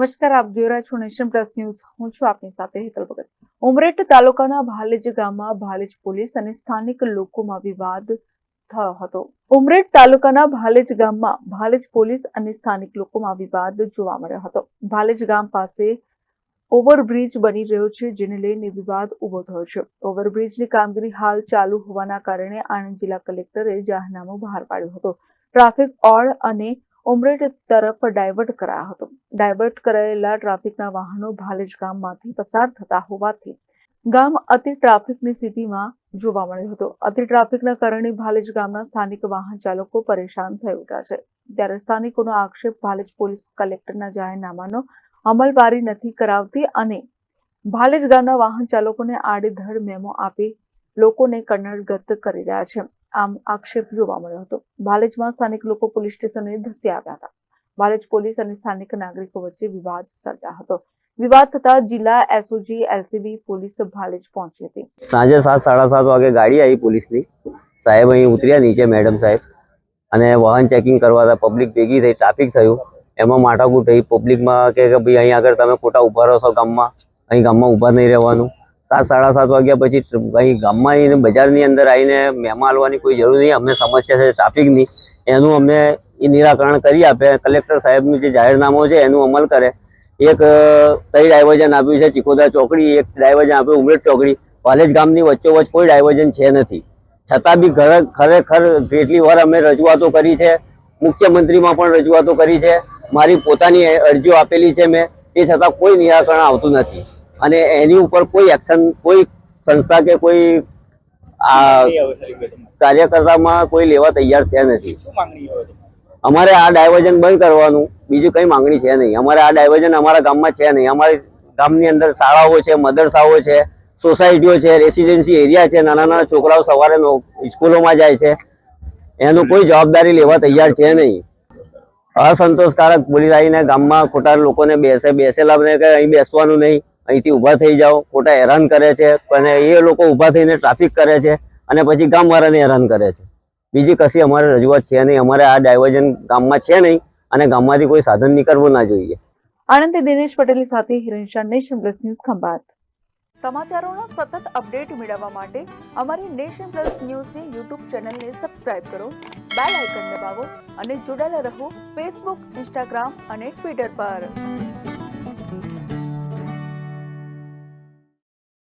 નમસ્કાર, આપ જોઈ રહ્યા છો નેશન પ્લસ ન્યૂઝ. હું છું આપની સાથે હેતલ ભગત. ઉમરેઠ તાલુકાના ભાલેજ ગામમાં ભાલેજ પોલીસ અને સ્થાનિક લોકોમાં વિવાદ થયો હતો. ઉમરેઠ તાલુકાના ભાલેજ ગામમાં ભાલેજ પોલીસ અને સ્થાનિક લોકોમાં વિવાદ જોવા મળ્યો હતો. ભાલેજ ગામ પાસે ઓવરબ્રિજ બની રહ્યો છે, જેને લઈને વિવાદ ઊભો થયો છે. ઓવરબ્રિજની કામગીરી હાલ ચાલુ હોવાના કારણે આણંદ જિલ્લા કલેક્ટરે જાહેરનામું બહાર પાડ્યું હતું. ટ્રાફિક ઓળ અને ઉમરેઠ તરફ ડાયવર્ટ કરાયો હતો. ડાયવર્ટ કરાયેલા ટ્રાફિકના વાહનો ભાલેજ ગામમાંથી પસાર થતા હોવાથી ગામ અતિ ટ્રાફિકની સ્થિતિમાં જોવા મળ્યો હતો. અતિ ટ્રાફિકના કારણે ભાલેજ ગામના સ્થાનિક વાહન ચાલકો પરેશાન થઈ ઉઠ્યા છે. ત્યારે સ્થાનિકોનો આક્ષેપ ભાલેજ પોલીસ કલેક્ટરના જાહેરનામાનો અમલવારી નથી કરાવતી અને ભાલેજ ગામના વાહન ચાલકોને આડેધડ મેમો આપી લોકોને કન્નડગત કરી રહ્યા છે. આમ આક્ષેપ જોવા મળ્યો હતો. ભાલેજમાં સ્થાનિક લોકો પોલીસ સ્ટેશને ધસી આવ્યા હતા. ભાલેજ પોલીસ અને સ્થાનિક નાગરિકો વચ્ચે વિવાદ સર્જાયો હતો. વિવાદ થતા જિલ્લા એસઓજી એલસીબી પોલીસ ભાલેજ પહોંચી હતી. સાંજે સાત, સાડા સાત વાગે ગાડી આવી પોલીસની. સાહેબ અહીં ઉતર્યા નીચે, મેડમ સાહેબ. અને વાહન ચેકિંગ કરવા હતા. પબ્લિક ભેગી થઈ ટ્રાફિક થયું. એમાં માથાકૂટ થઈ. પબ્લિકમાં કે ભાઈ અહીં આગળ તમે ખોટા ઊભા રહો છો ગામમાં. અહીં ગામમાં ઊભા નહીં રહેવાનું. સાત, સાડા સાત વાગ્યા પછી અહીં ગામમાં આવીને, બજારની અંદર આવીને મહેમાન આવવાની કોઈ જરૂર નહીં. અમને સમસ્યા છે ટ્રાફિકની. એનું અમને એ નિરાકરણ કરી આપે. કલેક્ટર સાહેબનું જે જાહેરનામું છે એનું અમલ કરે. એક કઈ ડાયવર્જન આપ્યું છે? ચિકોદા ચોકડી, એક ડાયવર્જન આપ્યું, ઉમરેઠ ચોકડી. કોલેજ ગામની વચ્ચોવચ્ચ કોઈ ડાયવર્જન છે નથી. છતાં બી ઘરે, ખરેખર કેટલી વાર અમે રજૂઆતો કરી છે. મુખ્યમંત્રીમાં પણ રજૂઆતો કરી છે. મારી પોતાની અરજીઓ આપેલી છે મેં. તે છતાં કોઈ નિરાકરણ આવતું નથી. અને એની ઉપર કોઈ એક્શન કોઈ સંસ્થા કે કોઈ આ કાર્યકર્તામાં કોઈ લેવા તૈયાર છે નથી? અમારે આ ડાયવર્ઝન બંધ કરવાનું બીજું કઈ માંગણી છે નહીં. અમારે આ ડાયવર્ઝન અમારા ગામમાં છે નહીં. અમારી ગામની અંદર શાળાઓ છે મદરસાઓ છે સોસાયટીઓ છે રેસિડેન્સી એરિયા છે નાના નાના છોકરાઓ સવારે સ્કૂલોમાં જાય છે. એનું કોઈ જવાબદારી લેવા તૈયાર છે નહીં. અસંતોષકારક પોલીસ આવીને ગામમાં ખોટા લોકોને બેસે બેસેલા કે અહીં બેસવાનું નહીં. અહીંથી ઊભા થઈ જાઓ ખોટા હેરાન કરે છે અને એ લોકો ઊભા થઈને ટ્રાફિક કરે છે અને પછી ગામવાળાને હેરાન કરે છે. બીજી કશી અમારે રજૂઆત છે નહીં અમારે આ ડાયવર્ઝન ગામમાં છે નહીં અને ગામમાંથી કોઈ સાધન નીકળવું ના જોઈએ. આણંદ દિનેશ પટેલ સાથે Hiren Nation Plus News Khambhat. સમાચારોનો સતત અપડેટ મેળવવા માટે અમારી નેશન પ્લસ ન્યૂઝની યુટ્યુબ ચેનલને સબસ્ક્રાઇબ કરો બેલ આઇકન દબાવો અને જોડાયેલા રહો ફેસબુક ઇન્સ્ટાગ્રામ અને ટ્વિટર પર.